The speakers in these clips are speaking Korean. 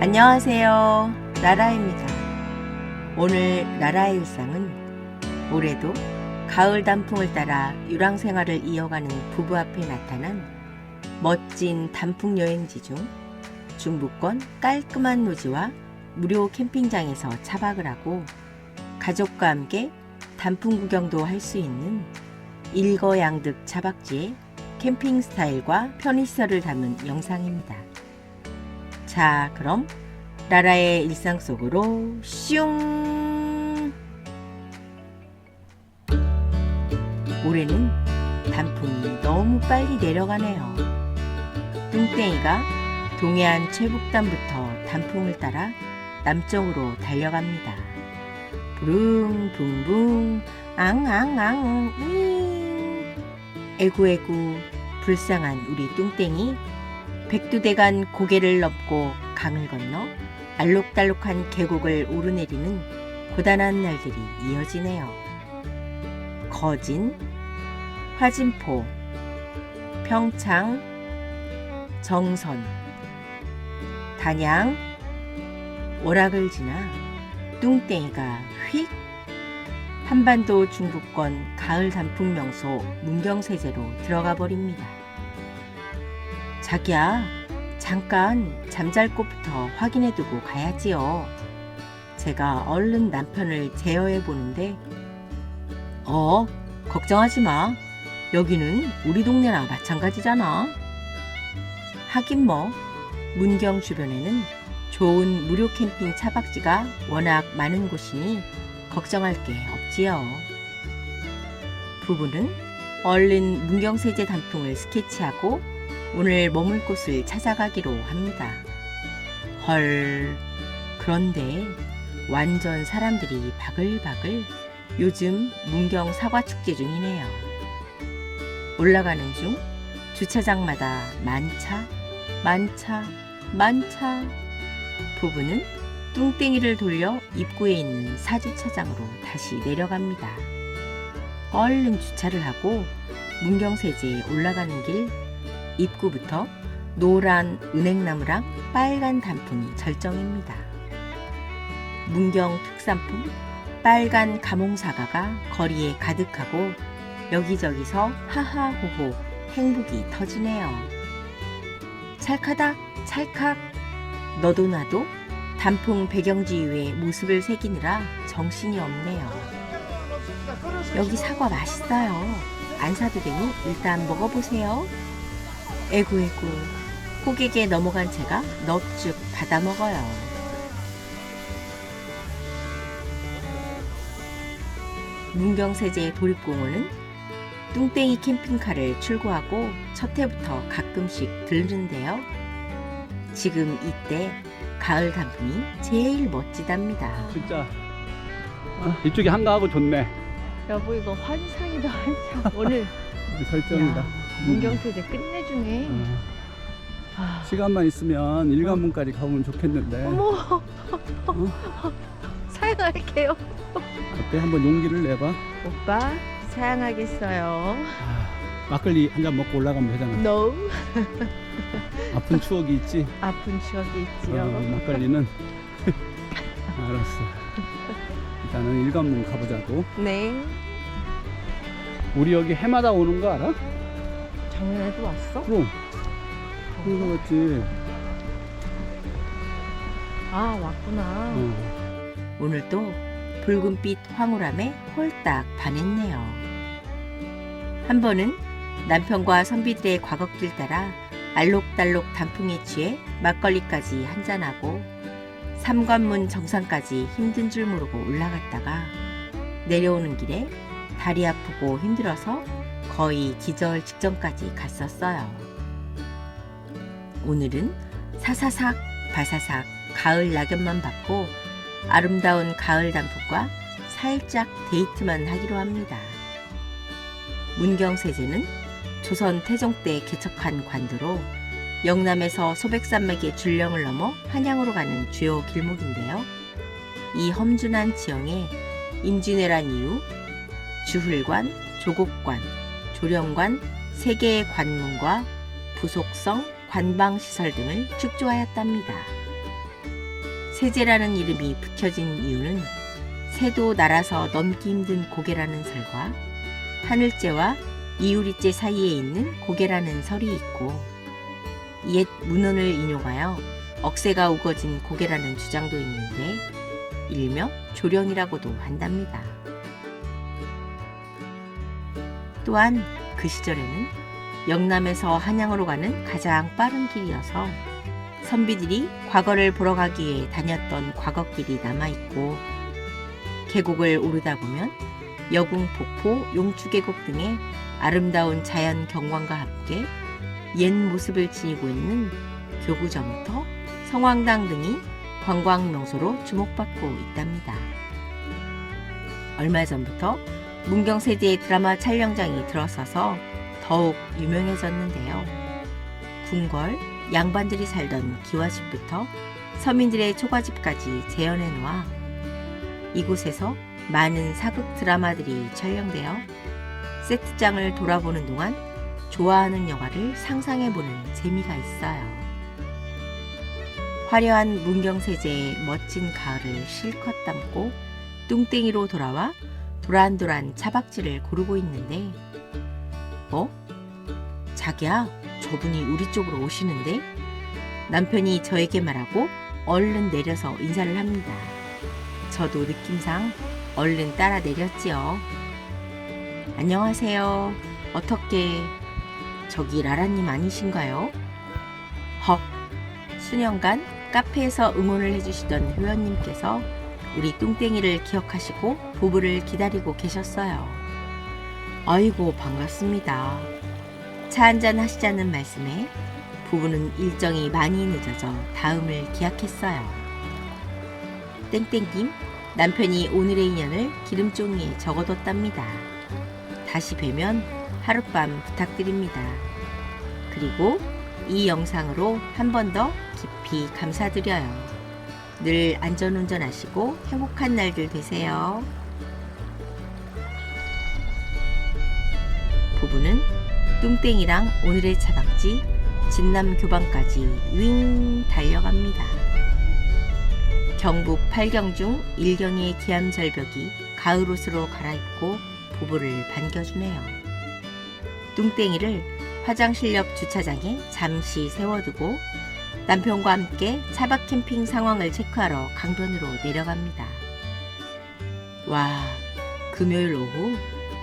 안녕하세요. 라라입니다. 오늘 라라의 일상은 올해도 가을 단풍을 따라 유랑 생활을 이어가는 부부 앞에 나타난 멋진 단풍 여행지 중 중부권 깔끔한 노지와 무료 캠핑장에서 차박을 하고 가족과 함께 단풍 구경도 할 수 있는 일거양득 차박지의 캠핑 스타일과 편의시설을 담은 영상입니다. 자, 그럼 라라의 일상 속으로 슝! 올해는 단풍이 너무 빨리 내려가네요. 뚱땡이가 동해안 최북단부터 단풍을 따라 남쪽으로 달려갑니다. 부릉 붕붕 앙앙앙 윙 에구에구 불쌍한 우리 뚱땡이 백두대간 고개를 넘고 강을 건너 알록달록한 계곡을 오르내리는 고단한 날들이 이어지네요. 거진, 화진포, 평창, 정선, 단양, 오락을 지나 뚱땡이가 휙 한반도 중부권 가을 단풍 명소 문경세제로 들어가 버립니다. 자기야, 잠깐 잠잘 곳부터 확인해 두고 가야지요. 제가 얼른 남편을 제어해 보는데, 어, 걱정하지 마. 여기는 우리 동네나 마찬가지잖아. 하긴 뭐, 문경 주변에는 좋은 무료 캠핑 차박지가 워낙 많은 곳이니 걱정할 게 없지요. 부부는 얼른 문경세제 단풍을 스케치하고 오늘 머물 곳을 찾아가기로 합니다. 헐, 그런데 완전 사람들이 바글바글 요즘 문경 사과 축제 중이네요. 올라가는 중 주차장마다 만차, 만차, 만차. 부부는 뚱땡이를 돌려 입구에 있는 사주차장으로 다시 내려갑니다. 얼른 주차를 하고 문경세제에 올라가는 길 입구부터 노란 은행나무랑 빨간 단풍이 절정입니다. 문경 특산품 빨간 가몽사과가 거리에 가득하고 여기저기서 하하호호 행복이 터지네요. 찰카닥 찰칵 너도 나도 단풍 배경지 위에 모습을 새기느라 정신이 없네요. 여기 사과 맛있어요. 안 사도 되니 일단 먹어보세요. 에구에구. 호객에 넘어간 채가 넙죽 받아 먹어요. 문경세제 도립공원은 뚱땡이 캠핑카를 출고하고 첫 해부터 가끔씩 들르는데요. 지금 이때 가을 단풍이 제일 멋지답니다. 진짜. 어, 이쪽이 한가하고 좋네. 여보 이거 환상이다 환상. 오늘. 설정이다. 야, 문경세제 끝내주네. 어, 아, 시간만 있으면 일관문까지 가보면 좋겠는데. 어머. 사양할게요. 어때? 한번 용기를 내봐. 오빠 사양하겠어요. 아, 막걸리 한 잔 먹고 올라가면 되잖아. No. 아픈 추억이 있지? 아픈 추억이 있지요. 어, 막걸리는? 알았어. 일단은 일관문 가보자고. 네. 우리 여기 해마다 오는 거 알아? 작년에도 왔어? 그럼 그런 거 같지 아 왔구나 어. 오늘도 붉은빛 황홀함에 홀딱 반했네요. 한 번은 남편과 선비들의 과거길 따라 알록달록 단풍에 취해 막걸리까지 한잔하고 삼관문 정상까지 힘든 줄 모르고 올라갔다가 내려오는 길에 다리 아프고 힘들어서 거의 기절 직전까지 갔었어요. 오늘은 사사삭 바사삭 가을 낙엽만 받고 아름다운 가을 단풍과 살짝 데이트만 하기로 합니다. 문경세제는 조선 태종 때 개척한 관도로 영남에서 소백산맥의 줄령을 넘어 한양으로 가는 주요 길목인데요. 이 험준한 지형에 임진왜란 이후 주훌관, 조곡관, 조령관 세 개의 관문과 부속성, 관방시설 등을 축조하였답니다. 세제라는 이름이 붙여진 이유는 새도 날아서 넘기 힘든 고개라는 설과 하늘재와 이우리재 사이에 있는 고개라는 설이 있고 옛 문헌을 인용하여 억새가 우거진 고개라는 주장도 있는데 일명 조령이라고도 한답니다. 또한 그 시절에는 영남에서 한양으로 가는 가장 빠른 길이어서 선비들이 과거를 보러 가기 위해 다녔던 과거길이 남아있고 계곡을 오르다 보면 여궁 폭포, 용추계곡 등의 아름다운 자연 경관과 함께 옛 모습을 지니고 있는 교구점터, 성황당 등이 관광 명소로 주목받고 있답니다. 얼마 전부터 문경세제의 드라마 촬영장이 들어서서 더욱 유명해졌는데요. 궁궐, 양반들이 살던 기와집부터 서민들의 초가집까지 재현해 놓아 이곳에서 많은 사극 드라마들이 촬영되어 세트장을 돌아보는 동안 좋아하는 영화를 상상해 보는 재미가 있어요. 화려한 문경세제의 멋진 가을을 실컷 담고 뚱땡이로 돌아와 도란도란 차박지를 고르고 있는데 어? 자기야 저분이 우리 쪽으로 오시는데 남편이 저에게 말하고 얼른 내려서 인사를 합니다. 저도 느낌상 얼른 따라 내렸지요. 안녕하세요. 어떻게 저기 라라님 아니신가요? 헉 수년간 카페에서 응원을 해주시던 회원님께서 우리 뚱땡이를 기억하시고 부부를 기다리고 계셨어요. 아이고 반갑습니다. 차 한잔 하시자는 말씀에 부부는 일정이 많이 늦어져 다음을 기약했어요. 땡땡김 남편이 오늘의 인연을 기름종이에 적어뒀답니다. 다시 뵈면 하룻밤 부탁드립니다. 그리고 이 영상으로 한 번 더 깊이 감사드려요. 늘 안전운전 하시고 행복한 날들 되세요. 부부는 뚱땡이랑 오늘의 차박지 진남 교방까지 윙 달려갑니다. 경북 팔경중 일경의 기암절벽이 가을 옷으로 갈아입고 부부를 반겨주네요. 뚱땡이를 화장실 옆 주차장에 잠시 세워두고 남편과 함께 차박 캠핑 상황을 체크하러 강변으로 내려갑니다. 와, 금요일 오후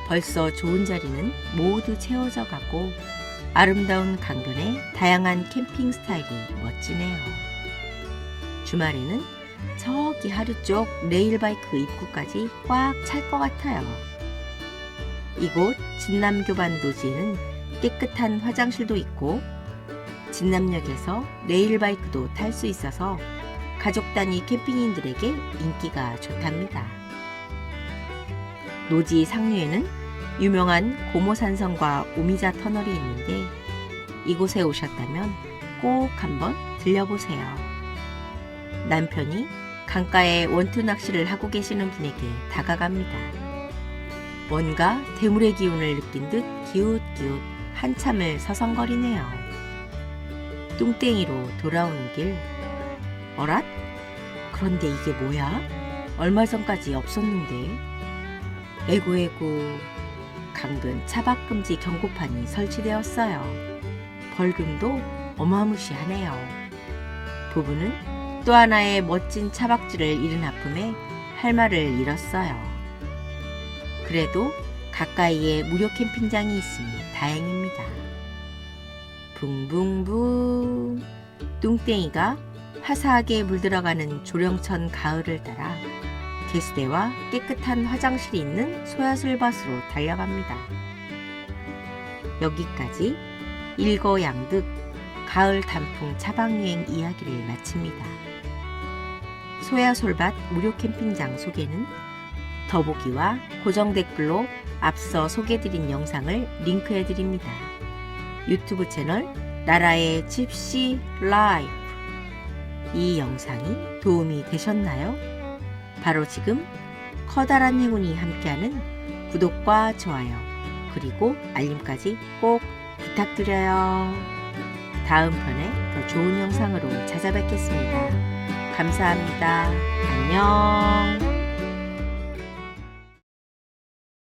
벌써 좋은 자리는 모두 채워져 가고 아름다운 강변에 다양한 캠핑 스타일이 멋지네요. 주말에는 저기 하루 쪽 레일바이크 입구까지 꽉 찰 것 같아요. 이곳 진남교반 도지에는 깨끗한 화장실도 있고 진남역에서 레일바이크도 탈 수 있어서 가족 단위 캠핑인들에게 인기가 좋답니다. 노지 상류에는 유명한 고모산성과 오미자 터널이 있는데 이곳에 오셨다면 꼭 한번 들려보세요. 남편이 강가에 원투 낚시를 하고 계시는 분에게 다가갑니다. 뭔가 대물의 기운을 느낀 듯 기웃기웃 한참을 서성거리네요. 뚱땡이로 돌아오는 길. 어랏? 그런데 이게 뭐야? 얼마 전까지 없었는데. 에고에고. 강변 차박금지 경고판이 설치되었어요. 벌금도 어마무시하네요. 부부는 또 하나의 멋진 차박지를 잃은 아픔에 할 말을 잃었어요. 그래도 가까이에 무료 캠핑장이 있으니 다행입니다. 붕붕붕 뚱땡이가 화사하게 물들어가는 조령천 가을을 따라 개수대와 깨끗한 화장실이 있는 소야술밭으로 달려갑니다. 여기까지 일거양득 가을 단풍 차박여행 이야기를 마칩니다. 소야솔밭 무료 캠핑장 소개는 더보기와 고정 댓글로 앞서 소개드린 영상을 링크해드립니다. 유튜브 채널 나라의 집시 라이프 이 영상이 도움이 되셨나요? 바로 지금 커다란 행운이 함께하는 구독과 좋아요 그리고 알림까지 꼭 부탁드려요. 다음 편에 더 좋은 영상으로 찾아뵙겠습니다. 감사합니다. 안녕.